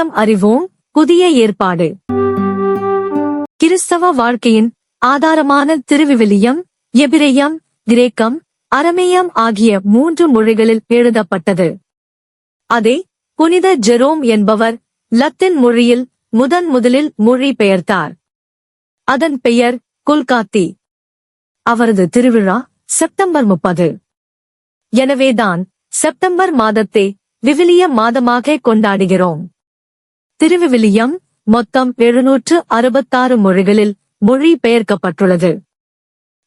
விவிலியம் அறிவோம். புதிய ஏற்பாடு. கிறிஸ்தவ வாழ்க்கையின் ஆதாரமான திருவிவிலியம் எபிரேயம் கிரேக்கம் அரமேயம் ஆகிய மூன்று மொழிகளில் எழுதப்பட்டது. அதை புனித ஜெரோம் என்பவர் லத்தீன் மொழியில் முதன் முதலில் மொழி பெயர்த்தார். அதன் பெயர் குல்காத்தி. அவரது திருவிழா செப்டம்பர் முப்பது. எனவேதான் செப்டம்பர் மாதத்தை விவிலிய மாதமாக கொண்டாடுகிறோம். திருவிவிலியம் மொத்தம் எழுநூற்று அறுபத்தாறு மொழிகளில் மொழி பெயர்க்கப்பட்டுள்ளது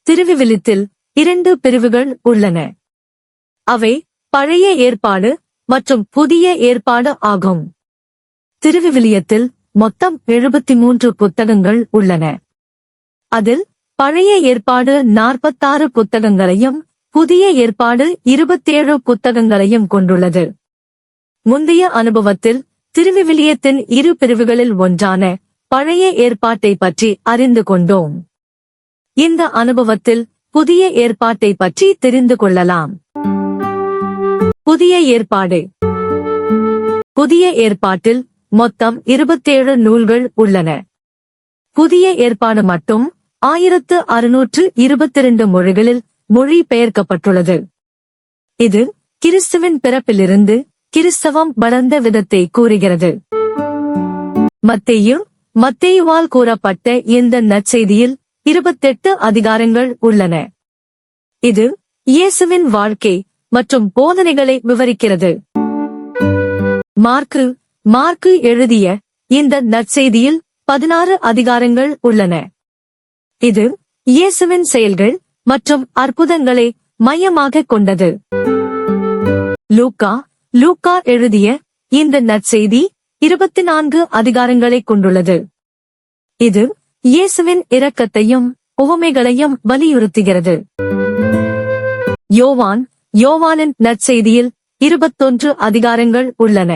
திருவிவிலியத்தில் இரண்டு பிரிவுகள் உள்ளன. அவை பழைய ஏற்பாடு மற்றும் புதிய ஏற்பாடு ஆகும். திருவிவிலியத்தில் மொத்தம் எழுபத்தி மூன்று புத்தகங்கள் உள்ளன. அதில் பழைய ஏற்பாடு நாற்பத்தாறு புத்தகங்களையும் புதிய ஏற்பாடு இருபத்தேழு புத்தகங்களையும் கொண்டுள்ளது. முந்தைய அனுபவத்தில் திருவிவிலியத்தின் இரு பிரிவுகளில் ஒன்றான பழைய ஏற்பாட்டை பற்றி அறிந்து கொண்டோம். இந்த அனுபவத்தில் புதிய ஏற்பாட்டை பற்றி தெரிந்து கொள்ளலாம். புதிய ஏற்பாடு. புதிய ஏற்பாட்டில் மொத்தம் இருபத்தேழு நூல்கள் உள்ளன. புதிய ஏற்பாடு மட்டும் ஆயிரத்து அறுநூற்று இருபத்தி இரண்டு மொழிகளில் மொழி பெயர்க்கப்பட்டுள்ளது இது கிறிஸ்துவின் பிறப்பிலிருந்து கிறிஸ்தவம் வளர்ந்த விதத்தை கூறுகிறது. மத்தேயு மத்தேயுவால் கூறப்பட்ட இந்த நற்செய்தியில் இருபத்தெட்டு அதிகாரங்கள் உள்ளன. இது இயேசுவின் வாழ்க்கை மற்றும் போதனைகளை விவரிக்கிறது. மார்க்கு மார்க்கு எழுதிய இந்த நற்செய்தியில் பதினாறு அதிகாரங்கள் உள்ளன. இது இயேசுவின் செயல்கள் மற்றும் அற்புதங்களை மையமாக கொண்டது. லூக்கா லூக்கா எழுதிய இந்த நற்செய்தி இருபத்தி நான்கு அதிகாரங்களை கொண்டுள்ளது. இது இயேசுவின் இரக்கத்தையும் உவமைகளையும் வலியுறுத்துகிறது. யோவான் யோவானின் நற்செய்தியில் இருபத்தொன்று அதிகாரங்கள் உள்ளன.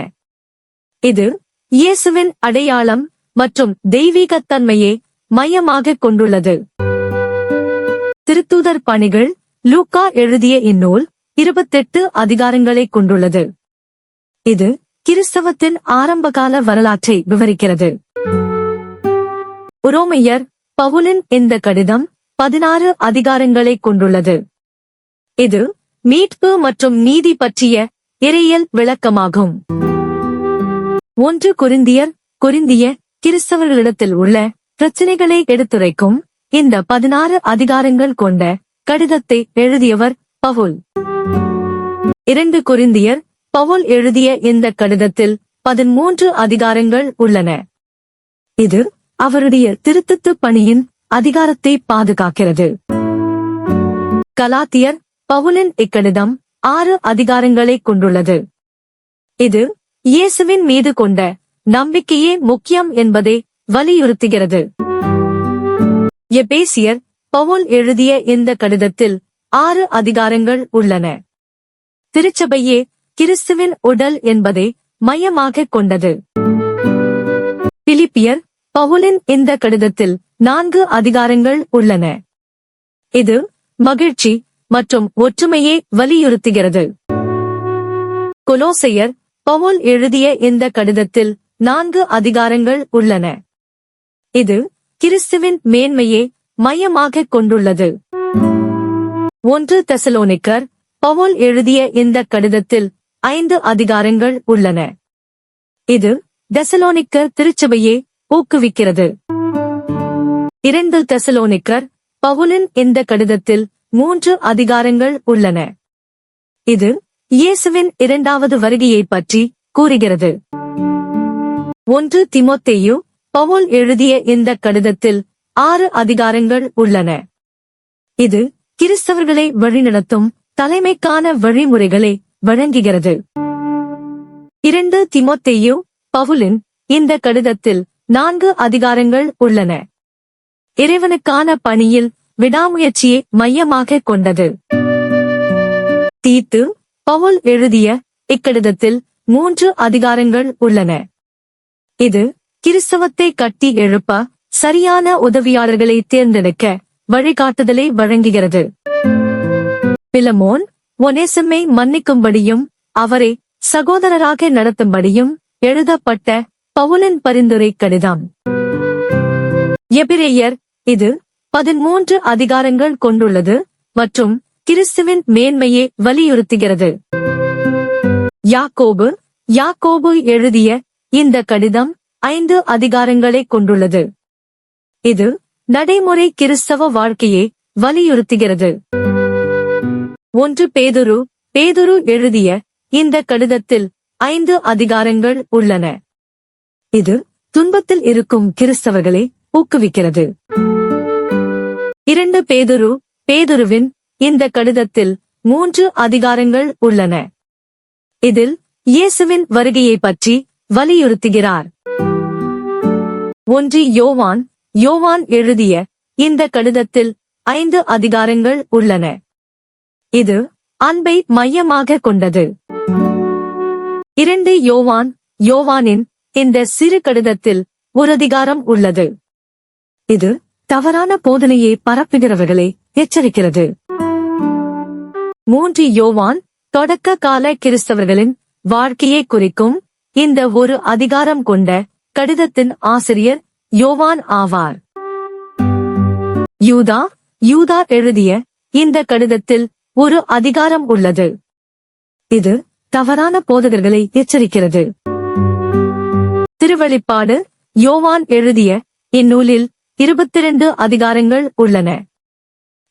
இது இயேசுவின் அடையாளம் மற்றும் தெய்வீகத்தன்மையை மையமாக கொண்டுள்ளது. திருத்தூதர் பணிகள் லூக்கா எழுதிய இந்நூல் இருபத்தெட்டு அதிகாரங்களை கொண்டுள்ளது. இது கிறிஸ்தவத்தின் ஆரம்பகால வரலாற்றை விவரிக்கிறது. உரோமையர் பவுலின் இந்த கடிதம் பதினாறு அதிகாரங்களை கொண்டுள்ளது. இது மீட்பு மற்றும் நீதி பற்றிய இறையல் விளக்கமாகும். ஒன்று குறிந்தியர் குறிந்திய கிறிஸ்தவர்களிடத்தில் உள்ள பிரச்சனைகளை எடுத்துரைக்கும் இந்த பதினாறு அதிகாரங்கள் கொண்ட கடிதத்தை எழுதியவர் பவுல். இரண்டு குறிந்தியர் பவுல் எழுதிய இந்த கடிதத்தில் பதிமூன்று அதிகாரங்கள் உள்ளன. இது அவருடைய திருத்தத்து பணியின் அதிகாரத்தை பாதுகாக்கிறது. கலாத்தியர் பவுலின் இக்கடிதம் ஆறு அதிகாரங்களை கொண்டுள்ளது. இது இயேசுவின் மீது கொண்ட நம்பிக்கையே முக்கியம் என்பதை வலியுறுத்துகிறது. எபேசியர் பவுல் எழுதிய இந்த கடிதத்தில் ஆறு அதிகாரங்கள் உள்ளன. திருச்சபையே கிறிஸ்துவின் உடல் என்பதை மையமாக கொண்டது. பிலிப்பியர் பவுலின் இந்த கடிதத்தில் நான்கு அதிகாரங்கள் உள்ளன. இது மகிழ்ச்சி மற்றும் ஒற்றுமையை வலியுறுத்துகிறது. கொலோசையர் பவுல் எழுதிய இந்த கடிதத்தில் நான்கு அதிகாரங்கள் உள்ளன. இது கிறிஸ்துவின் மேன்மையை மையமாக கொண்டுள்ளது. ஒன்று தெசலோனிக்கர் பவுல் எழுதிய இந்த கடிதத்தில் ஐந்து அதிகாரங்கள் உள்ளன. இது தெசலோனிக்கர் திருச்சபையை ஊக்குவிக்கிறது. இரண்டு தெசலோனிக்கர் பவுலின் இந்த கடிதத்தில் மூன்று அதிகாரங்கள் உள்ளன. இது இயேசுவின் இரண்டாவது வருகையை பற்றி கூறுகிறது. ஒன்று திமோத்தேயு பவுல் எழுதிய இந்த கடிதத்தில் ஆறு அதிகாரங்கள் உள்ளன. இது கிறிஸ்தவர்களை வழிநடத்தும் தலைமைக்கான வழிமுறைகளை வழங்குகிறது. இரண்டு திமோத்தேயு பவுலின் இந்த கடிதத்தில் நான்கு அதிகாரங்கள் உள்ளன. இறைவனுக்கான பணியில் விடாமுயற்சியை மையமாக கொண்டது. தீத்து பவுல் எழுதிய இக்கடிதத்தில் மூன்று அதிகாரங்கள் உள்ளன. இது கிறிஸ்தவத்தை கட்டி எழுப்ப சரியான உதவியாளர்களை தேர்ந்தெடுக்க வழிகாட்டுதலை வழங்குகிறது. பிலமோன் ஒனேசமே மன்னிக்கும்படியும் அவரை சகோதரராக நடத்தும்படியும் எழுதப்பட்ட பவுலின் பரிந்துரை கடிதம். எபிரேயர் இது பதிமூன்று அதிகாரங்கள் கொண்டுள்ளது மற்றும் கிறிஸ்துவின் மேன்மையை வலியுறுத்துகிறது. யாக்கோபு யாக்கோபு எழுதிய இந்த கடிதம் ஐந்து அதிகாரங்களை கொண்டுள்ளது. இது நடைமுறை கிறிஸ்தவ வாழ்க்கையை வலியுறுத்துகிறது. ஒன்று பேதுரு பேதுரு எழுதிய இந்த கடிதத்தில் ஐந்து அதிகாரங்கள் உள்ளன. இது துன்பத்தில் இருக்கும் கிறிஸ்தவர்களை ஊக்குவிக்கிறது. இரண்டு பேதுரு பேதுருவின் இந்த கடிதத்தில் மூன்று அதிகாரங்கள் உள்ளன. இதில் இயேசுவின் வருகையை பற்றி வலியுறுத்துகிறார். ஒன்று யோவான் யோவான் எழுதிய இந்த கடிதத்தில் ஐந்து அதிகாரங்கள் உள்ளன. இது அன்பை மையமாக கொண்டது. இரண்டு யோவான் யோவானின் இந்த சிறு கடிதத்தில் ஒரு அதிகாரம் உள்ளது. இது தவறான போதனையை பரப்புகிறவர்களை எச்சரிக்கிறது. மூன்று யோவான் தொடக்க கால கிறிஸ்தவர்களின் வாழ்க்கையை குறிக்கும் இந்த ஒரு அதிகாரம் கொண்ட கடிதத்தின் ஆசிரியர் யோவான் ஆவார். யூதா யூதா எழுதிய இந்த கடிதத்தில் ஒரு அதிகாரம் உள்ளது. இது தவறான போதகர்களை எச்சரிக்கிறது. திருவெளிப்பாடு யோவான் எழுதிய இந்நூலில் இருபத்திரண்டு அதிகாரங்கள் உள்ளன.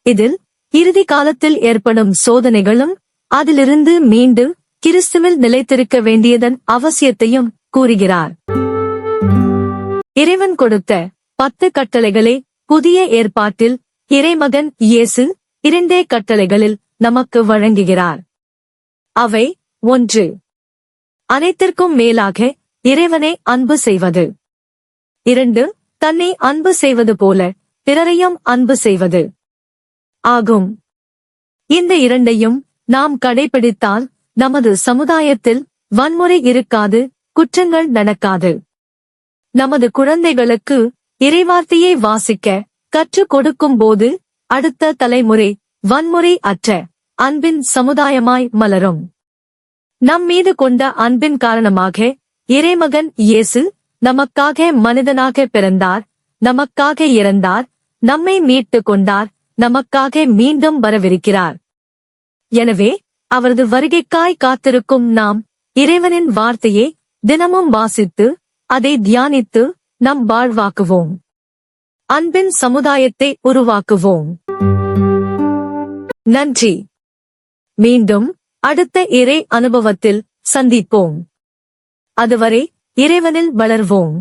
இதில் இறுதி காலத்தில் ஏற்படும் சோதனைகளும் அதிலிருந்து மீண்டும் கிறிஸ்துவில் நிலைத்திருக்க வேண்டியதன் அவசியத்தையும் கூறுகிறார். இறைவன் கொடுத்த பத்து கட்டளைகளை புதிய ஏற்பாட்டில் இறைமகன் இயேசு இரண்டே கட்டளைகளில் நமக்கு வழங்குகிறார். அவை ஒன்று. அனைத்திற்கும் மேலாக இறைவனை அன்பு செய்வது. இரண்டு தன்னை அன்பு செய்வது போல பிறரையும் அன்பு செய்வது. ஆகும். இந்த இரண்டையும் நாம் கடைபிடித்தால் நமது சமுதாயத்தில் வன்முறை இருக்காது குற்றங்கள் நடக்காது. நமது குழந்தைகளுக்கு இறைவார்த்தையை வாசிக்க கற்றுக் கொடுக்கும் போது அடுத்த தலைமுறை வன்முறை அற்ற அன்பின் சமுதாயமாய் மலரும். நம் மீது கொண்ட அன்பின் காரணமாக இறைமகன் இயேசு நமக்காக மனிதனாக பிறந்தார் நமக்காக இறந்தார் நம்மை மீட்டு கொண்டார் நமக்காக மீண்டும் வரவிருக்கிறார். எனவே அவரது வருகைக்காய் காத்திருக்கும் நாம் இறைவனின் வார்த்தையை தினமும் வாசித்து அதை தியானித்து நம் வாழ்வாக்குவோம். அன்பின் சமுதாயத்தை உருவாக்குவோம். நன்றி. மீண்டும் அடுத்த இறை அனுபவத்தில் சந்திப்போம். அதுவரை இறைவனில் வளர்வோம்.